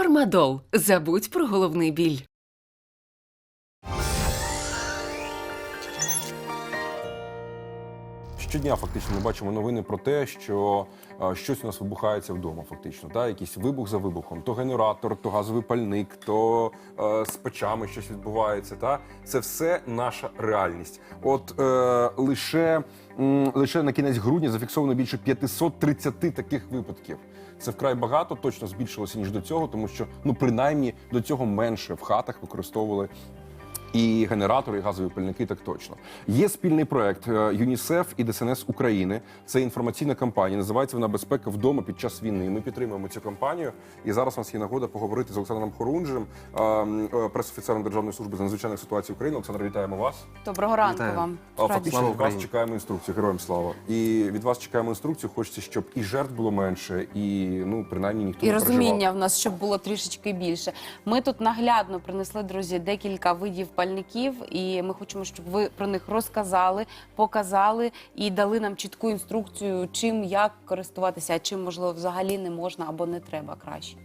Фармадол. Забудь про головний біль. Щодня фактично ми бачимо новини про те, що е, щось у нас вибухається вдома. Фактично, та якийсь вибух за вибухом, то генератор, то газовий пальник, то е, з печами щось відбувається. Та це все наша реальність. От е, лише, м, лише на кінець грудня зафіксовано більше 530 таких випадків. Це вкрай багато, точно збільшилося ніж до цього, тому що ну принаймні до цього менше в хатах використовували і генератори, і газові пальники, так точно. Є спільний проект е, ЮНІСЕФ і ДСНС України. Це інформаційна кампанія. Називається вона Безпека вдома під час війни. Ми підтримуємо цю кампанію. І зараз у нас є нагода поговорити з Олександром Хорунжем, е, е, прес-офіцером Державної служби з надзвичайних ситуацій України. Олександр, вітаємо вас. Доброго ранку Вітаю. вам. Фактично від вас чекаємо інструкцію. Героям слава. І від вас чекаємо інструкцію. Хочеться, щоб і жертв було менше, і ну принаймні ніхто І не переживав. розуміння в нас, щоб було трішечки більше. Ми тут наглядно принесли, друзі, декілька видів пальників, і ми хочемо, щоб ви про них розказали, показали і дали нам чітку інструкцію, чим як користуватися, а чим можливо взагалі не можна або не треба краще.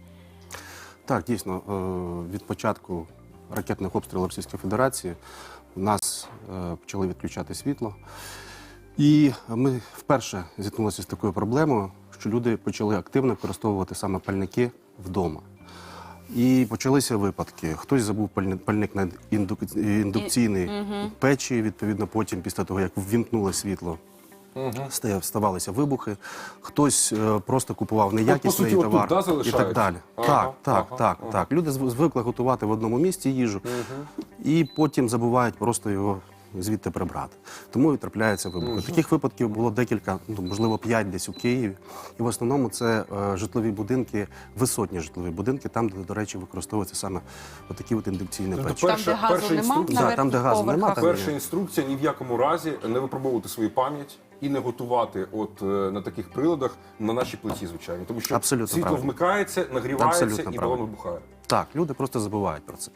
Так, дійсно, е, від початку ракетних обстрілів Російської Федерації у нас е, почали відключати світло. І ми вперше зіткнулися з такою проблемою, що люди почали активно використовувати саме пальники вдома. І почалися випадки. Хтось забув пальни- пальник на індук- індукційній печі, відповідно, потім, після того, як ввімкнули світло, ста- ставалися вибухи. Хтось е, просто купував неякісний товар і так далі. Так, так, так, так. Люди звикли готувати в одному місці їжу і потім забувають просто його звідти прибрати. Тому і трапляються вибухи. Таких випадків було декілька, ну, можливо, п'ять десь у Києві. І в основному це е, житлові будинки, висотні житлові будинки, там, де, до речі, використовуються саме отакі от індукційні Тобто печі. перша- там, де газу перша нема, інструкція- на Да, там, де верхніх нема, поверхах. там Перша інструкція ні в якому разі не випробовувати свою пам'ять і не готувати от е, на таких приладах на нашій плиті, звичайно. Тому що Абсолютно світло правильно. вмикається, нагрівається Абсолютно і балон правильно. вибухає. Так, люди просто забувають про це.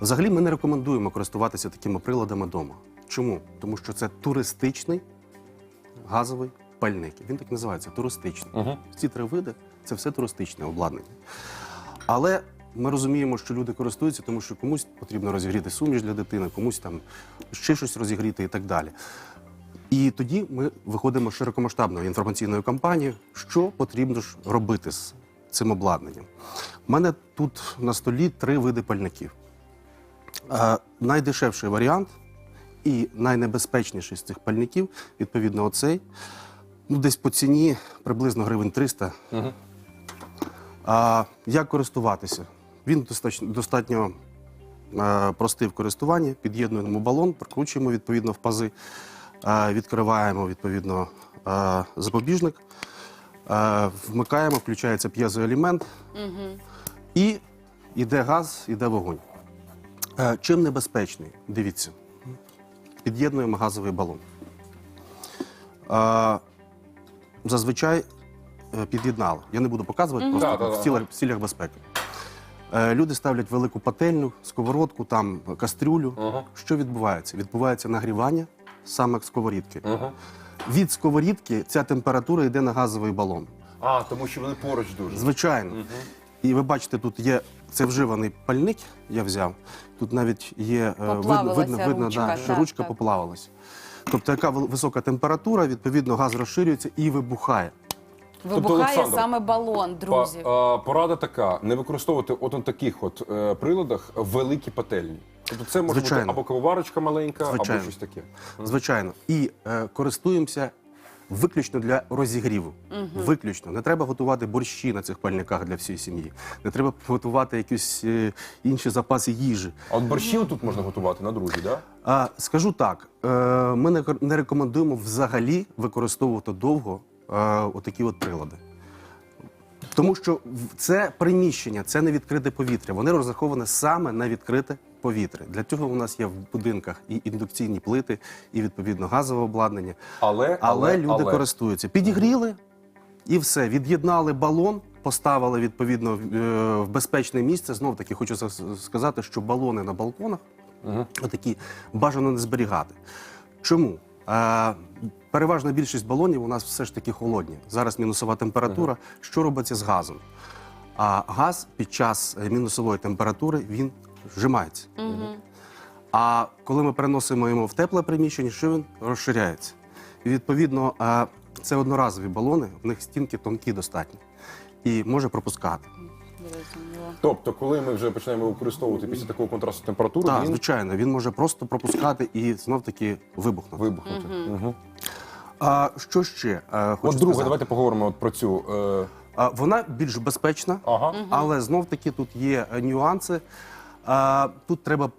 Взагалі, ми не рекомендуємо користуватися такими приладами вдома. Чому? Тому що це туристичний газовий пальник. Він так називається туристичний. Угу. Ці три види це все туристичне обладнання. Але ми розуміємо, що люди користуються, тому що комусь потрібно розігріти суміш для дитини, комусь там ще щось розігріти і так далі. І тоді ми виходимо з широкомасштабною інформаційною кампанією, що потрібно ж робити з цим обладнанням. У мене тут на столі три види пальників. Е, найдешевший варіант і найнебезпечніший з цих пальників, відповідно, оцей. Ну, десь по ціні приблизно гривень 300. Угу. А як користуватися? Він достатньо, достатньо е, простий в користуванні. Під'єднуємо балон, прикручуємо відповідно в пази, е, відкриваємо відповідно е, запобіжник, е, вмикаємо, включається п'єзоелемент і йде газ, йде вогонь. Е, чим небезпечний? Дивіться. Під'єднуємо газовий балон. Е, зазвичай е, під'єднали. Я не буду показувати, просто Да, в, цілях, в цілях безпеки. Люди ставлять велику пательню, сковородку, там кастрюлю. Ага. Що відбувається? Відбувається нагрівання саме сковорідки. Угу. Від сковорідки ця температура йде на газовий балон. А, тому що вони поруч дуже. Звичайно. І ви бачите, тут є це вживаний пальник, я взяв. Тут навіть є е, видно, видно, видно ручка, да, що так, ручка так. поплавилась. Тобто, яка висока температура, відповідно, газ розширюється і вибухає. Вибухає Олександр, саме балон, друзі. Па- а, порада така: не використовувати от на таких от е, приладах великі пательні. Тобто це може Звичайно. бути або кавоварочка маленька, Звичайно. або щось таке. Звичайно. І е, користуємося виключно для розігріву. Виключно. Не треба готувати борщі на цих пальниках для всієї сім'ї. Не треба готувати якісь е, інші запаси їжі. А от борщі тут можна готувати на друзі, да? А, скажу так: е, ми не, не рекомендуємо взагалі використовувати довго е, отакі от прилади. Тому що це приміщення, це не відкрите повітря. Вони розраховані саме на відкрите повітря. Для цього у нас є в будинках і індукційні плити, і відповідно газове обладнання. Але, Але, люди користуються. Підігріли і все. Від'єднали балон, поставили відповідно в- е, безпечне місце. Знов таки хочу сказати, що балони на балконах Мгм. отакі бажано не зберігати. Чому? Е, переважна більшість балонів у нас все ж таки холодні. Зараз мінусова температура. Що робиться з газом? А газ під час е, мінусової температури він вжимається. А коли ми переносимо його в тепле приміщення, що він розширяється. І відповідно, е, це одноразові балони, в них стінки тонкі достатньо і може пропускати. Тобто, коли ми вже починаємо використовувати після такого контрасту температури, Так, він звичайно, він може просто пропускати і знов таки вибухнути. вибухнути. Мгм. А що ще? е, хочу От друге, сказати? давайте поговоримо от про цю. Е... А, Вона більш безпечна, Ага. але знов таки тут є нюанси. А, Тут треба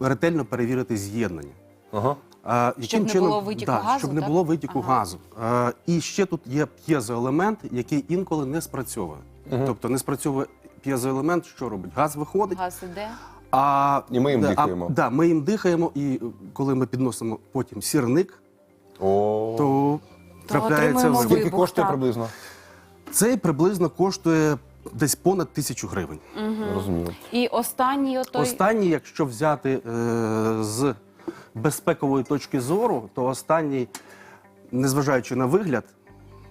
ретельно перевірити з'єднання. Ага. А, Щоб не було витіку да, газу, Щоб не так? було витіку Ага. газу. А, і ще тут є п'єзоелемент, який інколи не спрацьовує. Тобто не спрацьовує п'єзоелемент, що робить? Газ виходить, Газ іде. а, І ми їм да, дихаємо. А, да, ми їм дихаємо, і е, коли ми підносимо потім сірник, О. то трапляється отримуємо вибух. Скільки вибух, коштує так. приблизно? Цей приблизно коштує десь понад тисячу гривень. Розумію. І останній отой... Останній, якщо взяти е, з безпекової точки зору, то останній, незважаючи на вигляд,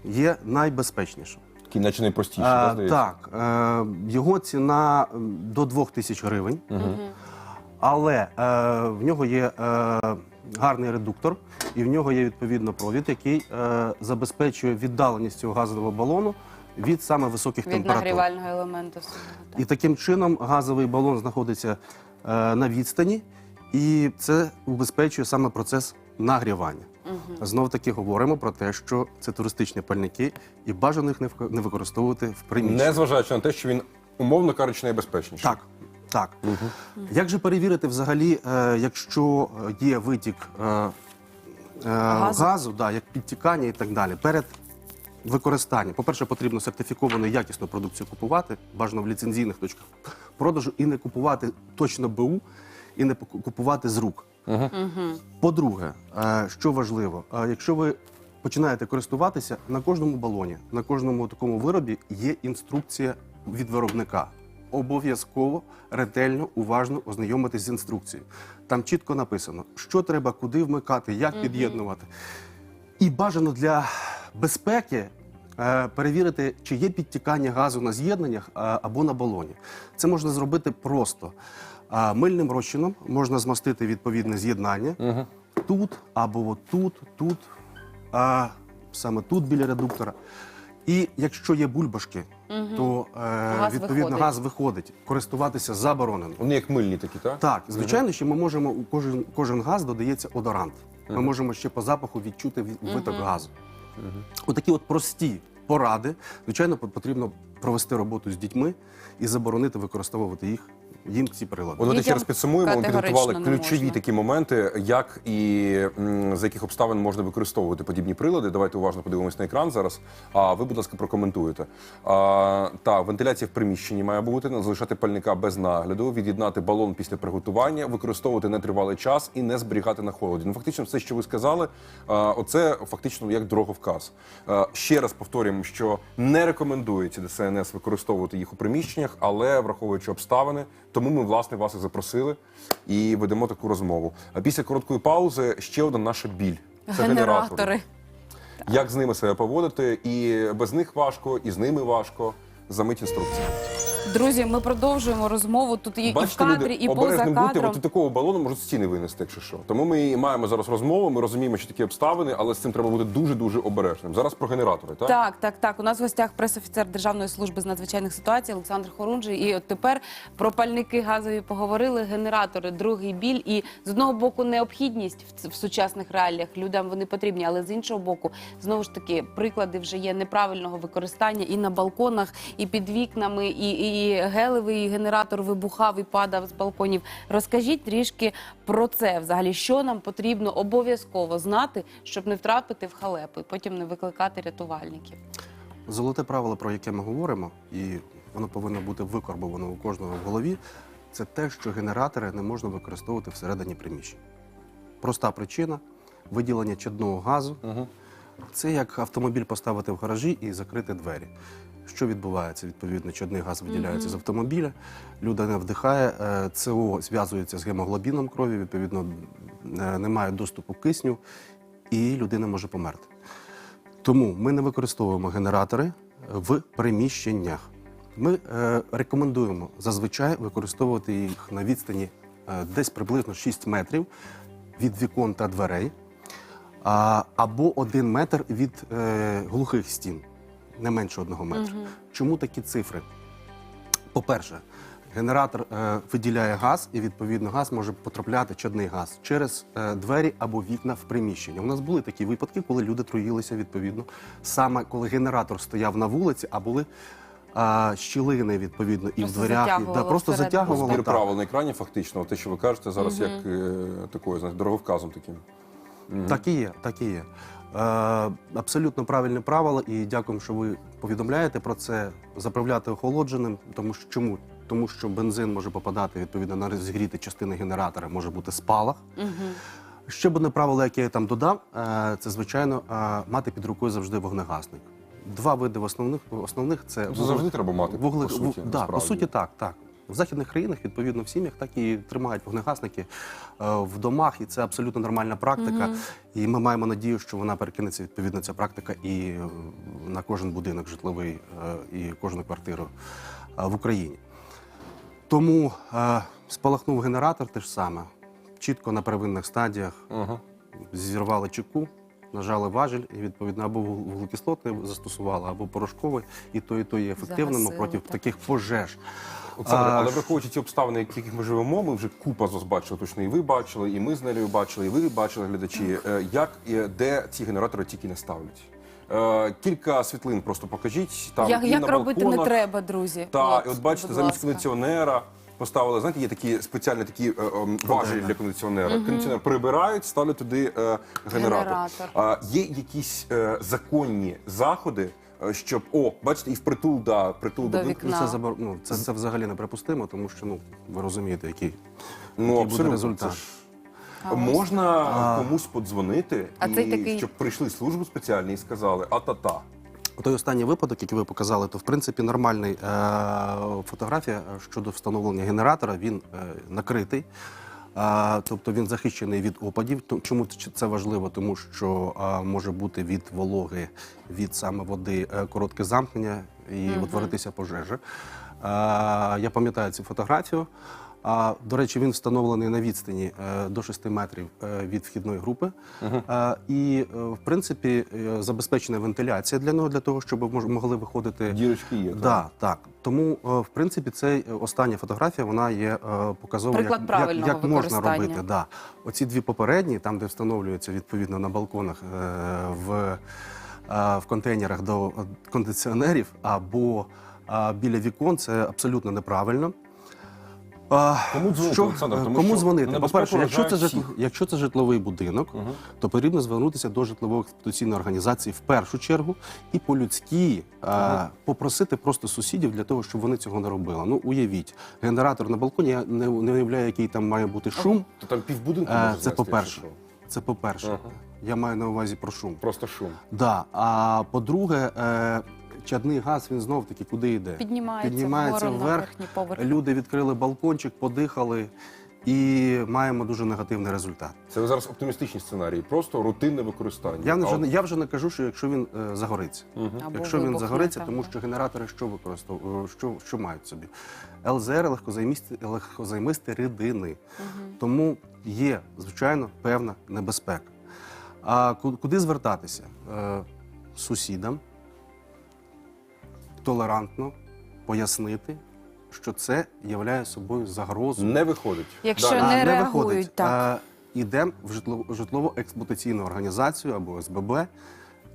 є найбезпечнішим. Такий наче найпростіший, Е, так, здається? так, е, його ціна м, до 2 тисяч гривень, але е, в нього є е, гарний редуктор, і в нього є відповідно провід, який е, забезпечує віддаленість цього газового балону від саме високих від температур. нагрівального елементу. самого, так. І таким чином газовий балон знаходиться е, на відстані, і це убезпечує саме процес нагрівання. Знов таки говоримо про те, що це туристичні пальники, і бажано їх не вк- не використовувати в приміщенні. Незважаючи на те, що він, умовно кажучи, найбезпечніший. Так, так. Як же перевірити взагалі, е, якщо є витік е, е, Газу? газу, да, як підтікання і так далі, перед використанням, по-перше, потрібно сертифіковану якісну продукцію купувати, бажано в ліцензійних точках продажу, і не купувати точно БУ, і не купувати з рук. По-друге, е, що важливо, е, якщо ви починаєте користуватися, на кожному балоні, на кожному такому виробі є інструкція від виробника. Обов'язково ретельно, уважно ознайомитись з інструкцією. Там чітко написано, що треба, куди вмикати, як під'єднувати. І бажано для безпеки е, перевірити, чи є підтікання газу на з'єднаннях е, або на балоні. Це можна зробити просто. Е, Мильним розчином можна змастити відповідне з'єднання тут або от тут, тут, а саме тут біля редуктора. І якщо є бульбашки, то е, Газ відповідно виходить. газ виходить. Користуватися заборонено. Вони як мильні такі, так? Так, звичайно, що ми можемо у кожен, кожен газ додається одорант. Ми можемо ще по запаху відчути ві- виток газу. Отакі от прості поради. Звичайно, пот- потрібно провести роботу з дітьми і заборонити використовувати їх їм ці прилади. От давайте раз підсумуємо. Ми підготували ключові можна. такі моменти, як і м, за яких обставин можна використовувати подібні прилади. Давайте уважно подивимось на екран зараз. А ви, будь ласка, прокоментуєте. А, та вентиляція в приміщенні має бути, не залишати пальника без нагляду, від'єднати балон після приготування, використовувати нетривалий час і не зберігати на холоді. Ну, фактично, все, що ви сказали, а, оце фактично як дороговказ. А, ще раз повторюємо, що не рекомендується ДСНС використовувати їх у приміщеннях, але враховуючи обставини, тому ми власне вас і запросили і ведемо таку розмову. А після короткої паузи ще одна наша біль. Це генератори. Генератори. Як з ними себе поводити, і без них важко, і з ними важко. Замить інструкції. Друзі, ми продовжуємо розмову тут і, і в кадрі, люди, і поза обережним бути, от такого балону можуть стіни винести, якщо що. Тому ми і маємо зараз розмову. Ми розуміємо, що такі обставини, але з цим треба бути дуже дуже обережним. Зараз про генератори, так? Так, так, так. У нас в гостях пресофіцер Державної служби з надзвичайних ситуацій Олександр Хорунжий. І от тепер про пальники газові поговорили. Генератори, другий біль. І з одного боку необхідність в, в сучасних реаліях людям вони потрібні, але з іншого боку, знову ж таки, приклади вже є неправильного використання і на балконах, і під вікнами, і, і гелевий генератор вибухав і падав з балконів. Розкажіть трішки про це взагалі, що нам потрібно обов'язково знати, щоб не втрапити в халепу і потім не викликати рятувальників. Золоте правило, про яке ми говоримо, і воно повинно бути викорбовано у кожного в голові, це те, що генератори не можна використовувати всередині приміщень. Проста причина виділення чадного газу. Це як автомобіль поставити в гаражі і закрити двері. Що відбувається? Відповідно, чадний газ виділяється з автомобіля, людина вдихає, е, СО зв'язується з гемоглобіном крові, відповідно, е, немає доступу к кисню, і людина може померти. Тому ми не використовуємо генератори в приміщеннях. Ми е, рекомендуємо зазвичай використовувати їх на відстані е, десь приблизно 6 метрів від вікон та дверей, або 1 метр від е, глухих стін, не менше 1 метра. Чому такі цифри? По-перше, генератор е, виділяє газ, і відповідно газ може потрапляти чадний газ через е, двері або вікна в приміщення. У нас були такі випадки, коли люди труїлися відповідно саме коли генератор стояв на вулиці, а були е, щілини відповідно і в Просто дверях, і, да, затягувало просто всередину. затягувало. Збір так. правил на екрані, фактично, те, що ви кажете зараз, як е, такою, знаєте, дороговказом таким. Так і є, так і є. Е, абсолютно правильне правило, і дякуємо, що ви повідомляєте про це. Заправляти охолодженим, тому що чому? Тому що бензин може попадати відповідно на розігріти частини генератора, може бути спалах. Ще б одне правило, яке я там додав, е, це звичайно е, мати під рукою завжди вогнегасник. Два види основних основних це Це завжди треба мати, по суті, вугле- да, по суті, так, так. В західних країнах, відповідно, в сім'ях так і тримають вогнегасники е, в домах, і це абсолютно нормальна практика. І ми маємо надію, що вона перекинеться відповідно ця практика і е, на кожен будинок житловий е, і кожну квартиру в Україні. Тому спалахнув генератор те ж саме. Чітко на первинних стадіях Ага. зірвали чеку, нажали важіль і відповідно або вуг- вуглекислотний застосували, або порошковий, і то, і то є ефективним проти таких пожеж. Олександр, А, але враховуючи ці обставини, в яких ми живемо, ми вже купа з вас бачили, точно і ви бачили, і ми з Нелею бачили, і ви бачили глядачі. Е, Як і де ці генератори тільки не ставлять? Е, Кілька світлин просто покажіть. Там як і як на робити не треба, друзі? Та, і от бачите, замість кондиціонера поставили, знаєте, є такі спеціальні такі е, ем, важелі для кондиціонера. Кондиціонер прибирають, ставлять туди е, генератор. Генератор. А, є якісь е, законні заходи, е, щоб, о, бачите, і впритул, да, притул До. Ну, вікна. це, забор... ну, це, це взагалі неприпустимо, тому що ну, ви розумієте, який, Ну, який буде абсолютно. результат. Це ж Можна комусь подзвонити, А і цей такий- щоб прийшли служби спеціальні і сказали, а-та-та. Той останній випадок, який ви показали, то в принципі нормальний е- фотографія щодо встановлення генератора. Він е- накритий, е- тобто він захищений від опадів. Чому це важливо? Тому що а, може бути від вологи, від саме води е, коротке замкнення і утворитися пожежа. А, я пам'ятаю цю фотографію. А, до речі, він встановлений на відстані е, до 6 метрів е, від вхідної групи. Е, і, в принципі, забезпечена вентиляція для нього, для того, щоб мож- могли виходити. Дірочки є. так? Да, так. Тому, в принципі, цей е, остання фотографія вона є показовою, як, як, як можна робити. Да. Оці дві попередні, там, де встановлюються відповідно на балконах в, в контейнерах до кондиціонерів або біля вікон, це абсолютно неправильно. А, Кому дзвонити, що, Олександр? Тому Кому що дзвонити? По-перше, якщо це, житло, якщо це житловий будинок, то потрібно звернутися до житлово-експлуатаційної організації в першу чергу і по-людськи е, попросити просто сусідів для того, щоб вони цього не робили. Ну, уявіть, генератор на балконі, я не, не уявляю, який там має бути шум. То там півбудинку Е, може це знести, по-перше. якщо що. Це по-перше. Ага. Я маю на увазі про шум. Просто шум. Да. А по-друге, е, чадний газ він знов таки куди йде? Піднімається Піднімається вгору вверх. поверх. Люди відкрили балкончик, подихали і маємо дуже негативний результат. Це зараз оптимістичні сценарії, просто рутинне використання. Я А вже, не- я вже не кажу, що якщо він е, загориться. Або Якщо він загориться, тому що генератори що використовують, що, що мають собі? ЛЗР легкозаймисті, легкозаймисті рідини. Тому є, звичайно, певна небезпека. А куди звертатися? Е, сусідам толерантно пояснити, що це являє собою загрозу. не виходить. Якщо Далі. не А, реагують, виходить. так. А, Ідемо в житлово- житлово-експлуатаційну організацію або СББ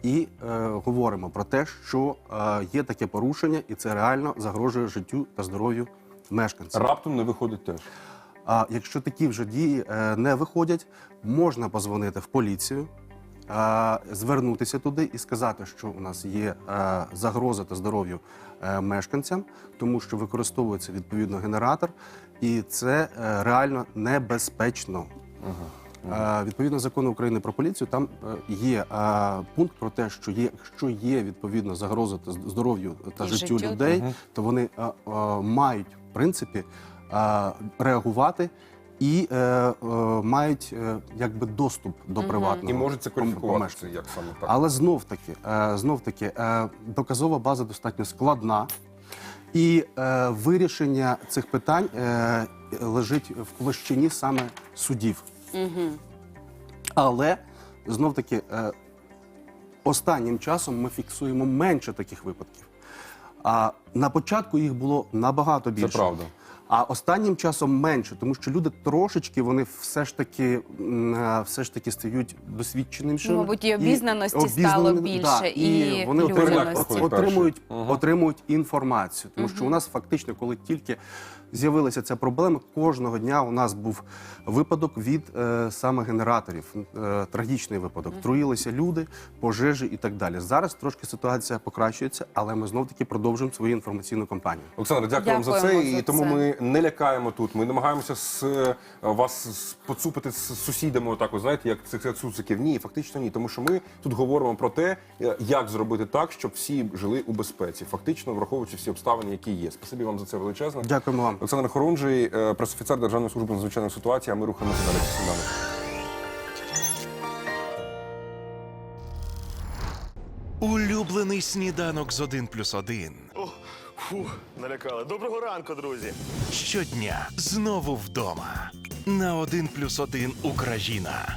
і е, говоримо про те, що е, є таке порушення, і це реально загрожує життю та здоров'ю мешканців. Раптом не виходить теж. А якщо такі вже дії е, не виходять, можна позвонити в поліцію, е, звернутися туди і сказати, що у нас є е, загроза та здоров'ю е, мешканцям, тому що використовується відповідно генератор, і це е, реально небезпечно. Відповідно закону України про поліцію, там є пункт про те, що є, якщо є відповідно загроза та здоров'ю та життю людей, то вони мають в принципі реагувати і е, е, мають е, якби доступ до приватного І може це пом- кваліфікувати помешкання. це як саме так. Але знов таки, е, знов таки, е, доказова база достатньо складна. І е, вирішення цих питань е, лежить в площині саме судів. Але знов таки е, останнім часом ми фіксуємо менше таких випадків. А на початку їх було набагато більше. правда. А останнім часом менше, тому що люди трошечки вони все ж таки е, все ж таки стають досвідченішими. Ну, мабуть, і обізнаності стало більше, і вони отримують, отримують, отримують інформацію. Тому що у нас фактично, коли тільки з'явилася ця проблема, кожного дня у нас був випадок від е, саме генераторів, е, трагічний випадок. Труїлися люди, пожежі і так далі. Зараз трошки ситуація покращується, але ми знов таки продовжуємо свою інформаційну кампанію. Олександр, дякуємо за це. Дякуємо за І тому це. ми не лякаємо тут. Ми намагаємося з е, вас з- поцупити з сусідами, отак, от, знаєте, як цих цуциків. Ні, фактично ні. Тому що ми тут говоримо про те, е, як зробити так, щоб всі жили у безпеці, фактично враховуючи всі обставини, які є. Спасибі вам за це величезне. Дякуємо вам. Олександр Хорунжий, е, пресофіцер Державної служби надзвичайних ситуацій. А ми рухаємося далі. Сніданок. Улюблений сніданок з 1 плюс 1. О, фу, налякали. Доброго ранку, друзі. Щодня знову вдома. На 1 плюс 1 Україна